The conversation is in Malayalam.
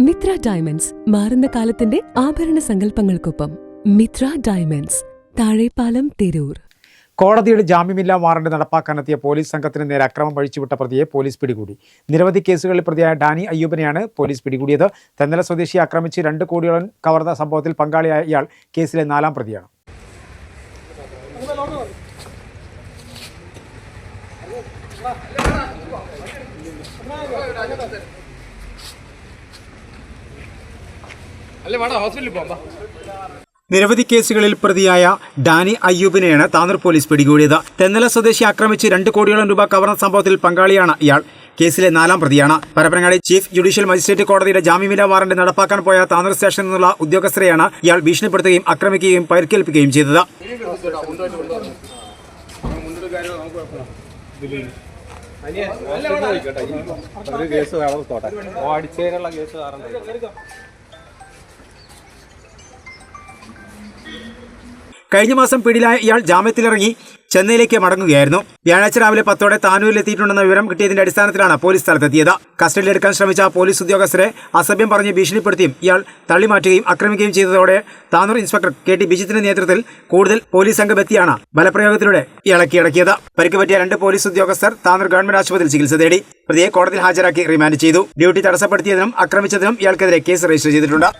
മിത്ര ഡയമണ്ട്സ് മാറുന്ന കാലത്തിന്റെ ആഭരണ സങ്കല്പങ്ങൾക്കൊപ്പം മിത്ര ഡയമണ്ട്സ് താഴെപ്പാലം തിരൂർ. കോടതിയുടെ ജാമ്യമില്ലാ വാറണ്ട് നടപ്പാക്കാനെത്തിയ പോലീസ് സംഘത്തിന് നേരെ അക്രമം അഴിച്ചുവിട്ട പ്രതിയെ പോലീസ് പിടികൂടി. നിരവധി കേസുകളിൽ പ്രതിയായ ഡാനി അയ്യൂബനെയാണ് പോലീസ് പിടികൂടിയത്. തെന്നല സ്വദേശിയെ ആക്രമിച്ച് രണ്ട് കോടിയോളം കവർന്ന സംഭവത്തിൽ പങ്കാളിയായ ഇയാൾ കേസിലെ നാലാം പ്രതിയാണ്. നിരവധി കേസുകളിൽ പ്രതിയായ ഡാനി അയ്യൂബിനെയാണ് താനൂർ പോലീസ് പിടികൂടിയത്. തെന്നല സ്വദേശി ആക്രമിച്ച് രണ്ട് കോടിയോളം രൂപ കവർന്ന സംഭവത്തിൽ പങ്കാളിയാണ് ഇയാൾ. കേസിലെ നാലാം പ്രതിയാണ്. പരപ്പനങ്ങാടി ചീഫ് ജുഡീഷ്യൽ മജിസ്ട്രേറ്റ് കോടതിയുടെ ജാമ്യമില്ലാ വാറന്റ് നടപ്പാക്കാൻ പോയ താനൂർ സ്റ്റേഷനിൽ നിന്നുള്ള ഉദ്യോഗസ്ഥരെയാണ് ഇയാൾ ഭീഷണിപ്പെടുത്തുകയും ആക്രമിക്കുകയും പരിക്കേൽപ്പിക്കുകയും ചെയ്തത്. ഒരു കേസ് അടിച്ചതിനുള്ള കേസ് കാരണം കഴിഞ്ഞ മാസം പിടിയിലായ ഇയാൾ ജാമ്യത്തിലിറങ്ങി ചെന്നൈയിലേക്ക് മടങ്ങുകയായിരുന്നു. വ്യാഴാഴ്ച രാവിലെ പത്തോടെ താനൂരിൽ എത്തിയിട്ടുണ്ടെന്ന വിവരം കിട്ടിയതിന്റെ അടിസ്ഥാനത്തിലാണ് പോലീസ് സ്ഥലത്തെത്തിയത്. കസ്റ്റഡിയിലെടുക്കാൻ ശ്രമിച്ച പോലീസ് ഉദ്യോഗസ്ഥരെ അസഭ്യം പറഞ്ഞ് ഭീഷണിപ്പെടുത്തിയും ഇയാൾ തള്ളിമാറ്റുകയും ആക്രമിക്കുകയും ചെയ്തതോടെ താനൂർ ഇൻസ്പെക്ടർ കെ ടി ബിജിത്തിന്റെ നേതൃത്വത്തിൽ കൂടുതൽ പോലീസ് സംഘം എത്തിയാണ് ബലപ്രയോഗത്തിലൂടെ ഇയാളെ കീഴടക്കിയത്. പരിക്ക് പറ്റിയ രണ്ട് പോലീസ് ഉദ്യോഗസ്ഥർ താനൂർ ഗവൺമെന്റ് ആശുപത്രിയിൽ ചികിത്സ തേടി. പ്രതിയെ കോടതിയിൽ ഹാജരാക്കി റിമാൻഡ് ചെയ്തു. ഡ്യൂട്ടി തടസ്സപ്പെടുത്തിയതിനും ആക്രമിച്ചതിനും ഇയാൾക്കെതിരെ കേസ് രജിസ്റ്റർ ചെയ്തിട്ടുണ്ട്.